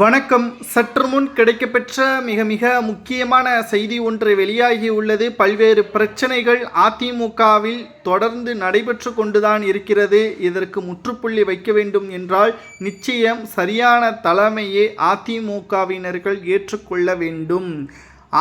வணக்கம். சற்று முன் கிடைக்கப்பெற்ற மிக மிக முக்கியமான செய்தி ஒன்று வெளியாகி உள்ளது. பல்வேறு பிரச்சனைகள் அதிமுகவில் தொடர்ந்து நடைபெற்று கொண்டுதான் இருக்கிறது. இதற்கு முற்றுப்புள்ளி வைக்க வேண்டும் என்றால் நிச்சயம் சரியான தலைமையை அதிமுகவினர்கள் ஏற்றுக்கொள்ள வேண்டும்.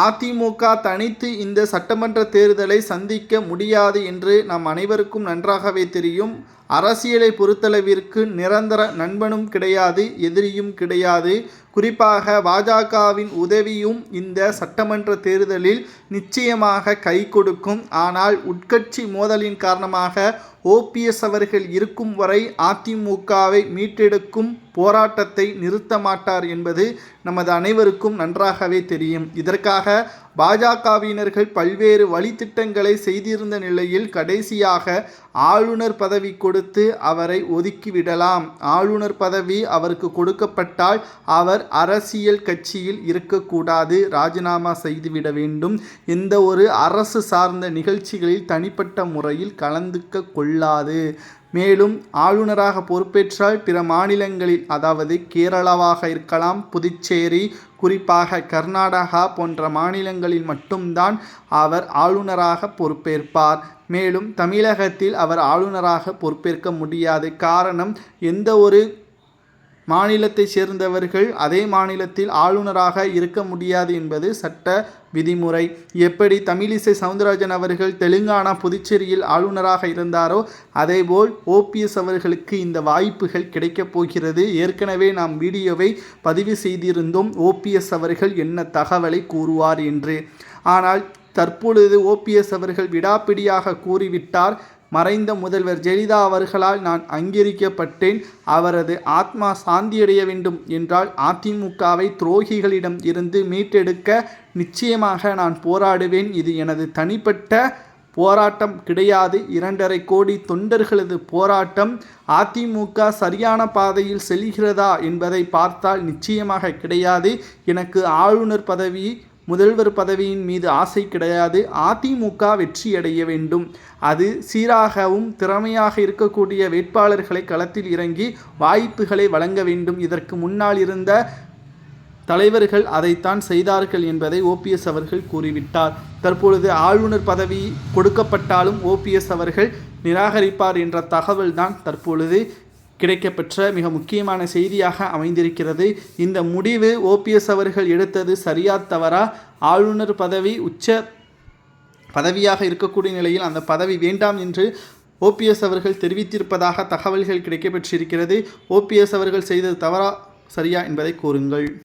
அதிமுக தனித்து இந்த சட்டமன்ற தேர்தலை சந்திக்க முடியாது என்று நாம் அனைவருக்கும் நன்றாகவே தெரியும். அரசியலை பொறுத்தளவிற்கு நிரந்தர நண்பனும் கிடையாது எதிரியும் கிடையாது. குறிப்பாக பாஜகவின் உதவியும் இந்த சட்டமன்ற தேர்தலில் நிச்சயமாக கை கொடுக்கும். ஆனால் உட்கட்சி மோதலின் காரணமாக ஓபிஎஸ் அவர்கள் இருக்கும் வரை அதிமுகவை மீட்டெடுக்கும் போராட்டத்தை நிறுத்த மாட்டார் என்பது நமது அனைவருக்கும் நன்றாகவே தெரியும். இதற்காக பாஜகவினர்கள் பல்வேறு வழித்திட்டங்களை செய்திருந்த நிலையில் கடைசியாக ஆளுநர் பதவி கொடுத்து அவரை ஒதுக்கிவிடலாம். ஆளுநர் பதவி அவருக்கு கொடுக்கப்பட்டால் அவர் அரசியல் கட்சியில் இருக்கக்கூடாது. ராஜினாமா செய்துவிட வேண்டும். எந்த ஒரு அரசு சார்ந்த நிகழ்ச்சிகளில் தனிப்பட்ட முறையில் கலந்துக்க கொள்ளாது. மேலும் ஆளுநராக பொறுப்பேற்றால் பிற மாநிலங்களில் அதாவது கேரளாவாக இருக்கலாம் புதுச்சேரி குறிப்பாக கர்நாடகா போன்ற மாநிலங்களில் மட்டும்தான் அவர் ஆளுநராக பொறுப்பேற்பார். மேலும் தமிழகத்தில் அவர் ஆளுநராக பொறுப்பேற்க முடியாது. காரணம் எந்த ஒரு மாநிலத்தை சேர்ந்தவர்கள் அதே மாநிலத்தில் ஆளுநராக இருக்க முடியாது என்பது சட்ட விதிமுறை. எப்படி தமிழிசை சவுந்தரராஜன் அவர்கள் தெலுங்கானா புதுச்சேரியில் ஆளுநராக இருந்தாரோ அதேபோல் ஓபிஎஸ் அவர்களுக்கு இந்த வாய்ப்புகள் கிடைக்கப் போகிறது. ஏற்கனவே நாம் வீடியோவை பதிவு செய்திருந்தோம். ஓபிஎஸ் அவர்கள் என்ன தகவலை கூறுவார் என்று. ஆனால் தற்பொழுது ஓபிஎஸ் அவர்கள் விடாப்பிடியாக கூறிவிட்டார். மறைந்த முதல்வர் ஜெயலலிதா அவர்களால் நான் அங்கீகரிக்கப்பட்டேன். அவரது ஆத்மா சாந்தியடைய வேண்டும் என்றால் அதிமுகவை துரோகிகளிடம் இருந்து மீட்டெடுக்க நிச்சயமாக நான் போராடுவேன். இது எனது தனிப்பட்ட போராட்டம் கிடையாது. இரண்டரை கோடி தொண்டர்களது போராட்டம் அதிமுக சரியான பாதையில் செல்கிறதா என்பதை பார்த்தால் நிச்சயமாக கிடையாது. எனக்கு ஆளுநர் பதவி முதல்வர் பதவியின் மீது ஆசை கிடையாது. அதிமுக வெற்றியடைய வேண்டும். அது சீராகவும் திறமையாக இருக்கக்கூடிய வேட்பாளர்களை களத்தில் இறங்கி வாய்ப்புகளை வழங்க வேண்டும். இதற்கு முன்னால் இருந்த தலைவர்கள் அதைத்தான் செய்தார்கள் என்பதை ஓபிஎஸ் அவர்கள் கூறிவிட்டார். தற்பொழுது ஆளுநர் பதவி கொடுக்கப்பட்டாலும் ஓபிஎஸ் அவர்கள் நிராகரிப்பார் என்ற தகவல்தான் தற்பொழுது கிடைக்கப்பெற்ற மிக முக்கியமான செய்தியாக அமைந்திருக்கிறது. இந்த முடிவு ஓபிஎஸ் அவர்கள் எடுத்தது சரியா தவறா? ஆளுநர் பதவி உச்ச பதவியாக இருக்கக்கூடிய நிலையில் அந்த பதவி வேண்டாம் என்று ஓபிஎஸ் அவர்கள் தெரிவித்திருப்பதாக தகவல்கள் கிடைக்கப்பெற்றிருக்கிறது. ஓபிஎஸ் அவர்கள் செய்தது தவறா சரியா என்பதை கூறுங்கள்.